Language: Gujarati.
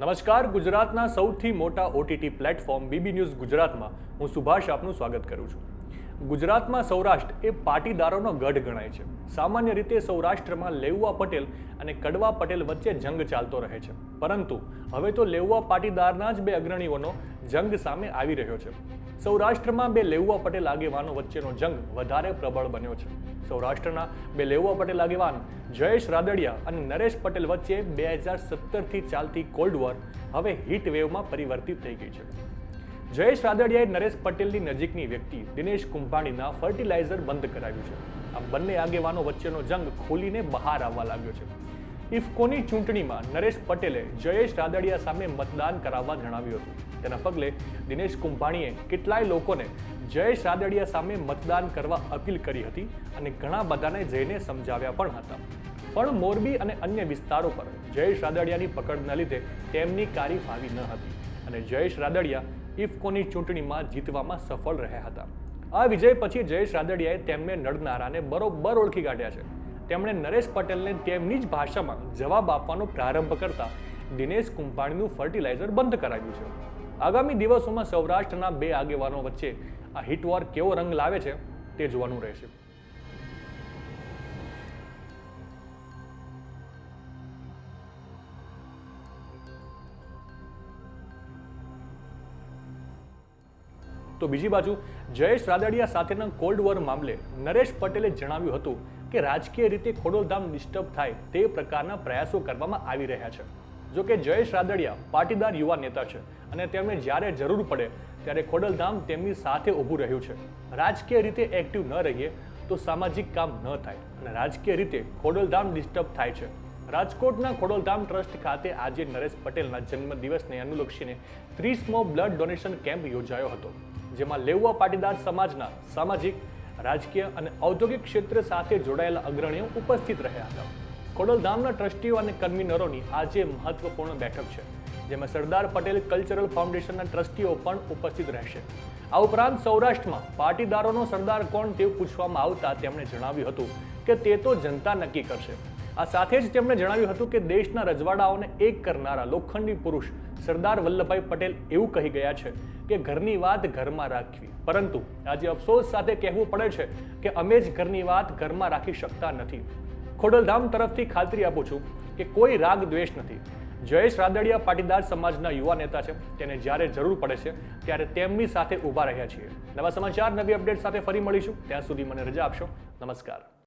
નમસ્કાર, ગુજરાતના સૌથી મોટા ઓટીટી પ્લેટફોર્મ બીબી ન્યૂઝ ગુજરાતમાં હું સુભાષ આપનું સ્વાગત કરું છું. ગુજરાતમાં સૌરાષ્ટ્ર એ પાટીદારોનો ગઢ ગણાય છે. સામાન્ય રીતે સૌરાષ્ટ્રમાં લેઉવા પટેલ અને કડવા પટેલ વચ્ચે જંગ ચાલતો રહે છે. પરંતુ હવે તો લેઉવા પાટીદારના જ બે અગ્રણીઓનો જંગ સામે આવી રહ્યો છે. સૌરાષ્ટ્રમાં બે લેઉવા પટેલ આગેવાનો વચ્ચેનો જંગ વધારે પ્રબળ બન્યો છે. સૌરાષ્ટ્રના બે લેઉવા પટેલ આગેવાન જયેશ રાદડિયા અને નરેશ પટેલ વચ્ચે બે હજાર સત્તરથી ચાલતી કોલ્ડ વોર હવે હીટ વેવમાં પરિવર્તિત થઈ ગઈ છે. જયેશ રાદડિયાએ નરેશ પટેલની નજીકની વ્યક્તિ દિનેશ કુંભાણીના ફર્ટિલાઇઝર બંધ કરાવ્યું છે. આ બંને આગેવાનો વચ્ચેનો જંગ ખોલીને બહાર આવવા લાગ્યો છે. ઇફકોની ચૂંટણીમાં નરેશ પટેલે જયેશ રાદડિયા સામે મતદાન કરાવવા જણાવ્યું હતું. તેના પગલે દિનેશ કુંભાણીએ કેટલાય લોકોને જયેશ રાદડિયા સામે મતદાન કરવા અપીલ કરી હતી અને ઘણા બધાને જઈને સમજાવ્યા પણ હતા. પણ મોરબી અને અન્ય વિસ્તારો પર જયેશ રાદડિયાની પકડના લીધે તેમની કારી ફાવી ન હતી અને જયેશ રાદડિયા ઇફકોની ચૂંટણીમાં જીતવામાં સફળ રહ્યા હતા. આ વિજય પછી જયેશ રાદડિયાએ તેમને નડનારાને બરોબર ઓળખી કાઢ્યા છે. તેમણે નરેશ પટેલને તેમની જ ભાષામાં જવાબ આપવાનો પ્રારંભ કરતા દિનેશ કુંભાણીનું ફર્ટિલાઇઝર બંધ કરાવ્યું છે. આગામી દિવસોમાં સૌરાષ્ટ્રના બે આગેવાનો વચ્ચે આ હિટવોર કેવો રંગ લાવે છે તે જોવાનું રહેશે. તો બીજી બાજુ જયેશ રાદડિયા સાથેના કોલ્ડ વોર મામલે નરેશ પટેલે જણાવ્યું હતું કે રાજકીય રીતે ખોડલધામ ડિસ્ટર્બ થાય તે પ્રકારના પ્રયાસો કરવામાં આવી રહ્યા છે. જો કે જયેશ રાદડિયા પાટીદાર યુવા નેતા છે અને તેમને જ્યારે જરૂર પડે ત્યારે ખોડલધામ તેમની સાથે ઊભું રહ્યું છે. રાજકીય રીતે એક્ટિવ ન રહીએ તો સામાજિક કામ ન થાય અને રાજકીય રીતે ખોડલધામ ડિસ્ટર્બ થાય છે. રાજકોટના ખોડલધામ ટ્રસ્ટ ખાતે આજે નરેશ પટેલના જન્મદિવસને અનુલક્ષીને ત્રીસમો બ્લડ ડોનેશન કેમ્પ યોજાયો હતો, જેમાં લેઉવા પાટીદાર સમાજના સામાજિક રાજકીય અને ઔદ્યોગિક ક્ષેત્ર સાથે જોડાયેલા અગ્રણીઓ ઉપસ્થિત રહ્યા હતા. ખોડલધામના ટ્રસ્ટીઓ અને કન્વીનરોની આજે મહત્વપૂર્ણ બેઠક છે, જેમાં સરદાર પટેલ કલ્ચરલ ફાઉન્ડેશનના ટ્રસ્ટીઓ પણ ઉપસ્થિત રહેશે. આ ઉપરાંત સૌરાષ્ટ્રમાં પાટીદારોનો સરદાર કોણ તેવું પૂછવામાં આવતા તેમણે જણાવ્યું હતું કે તે તો જનતા નક્કી કરશે. આ સાથે જ તેમણે જણાવ્યું હતું કે દેશના રજવાડાઓને એક કરનારા લોખંડી પુરુષ સરદાર વલ્લભભાઈ પટેલ એવું કહી ગયા છે કે ઘરની વાત ઘરમાં રાખવી. પરંતુ આજે અફસોસ સાથે કહેવું પડે છે કે અમે જ ઘરની વાત ઘરમાં રાખી શકતા નથી. ખોડલધામ તરફથી ખાતરી આપું છું કે કોઈ રાગ દ્વેષ નથી. જયેશ રાદડિયા પાટીદાર સમાજના યુવા નેતા છે. તેને જ્યારે જરૂર પડે છે, ત્યારે તેમની સાથે ઊભા રહ્યા છીએ. નવા સમાચાર, નવી અપડેટ સાથે ફરી મળીશું. ત્યાં સુધી મને રજા આપશો. નમસ્કાર.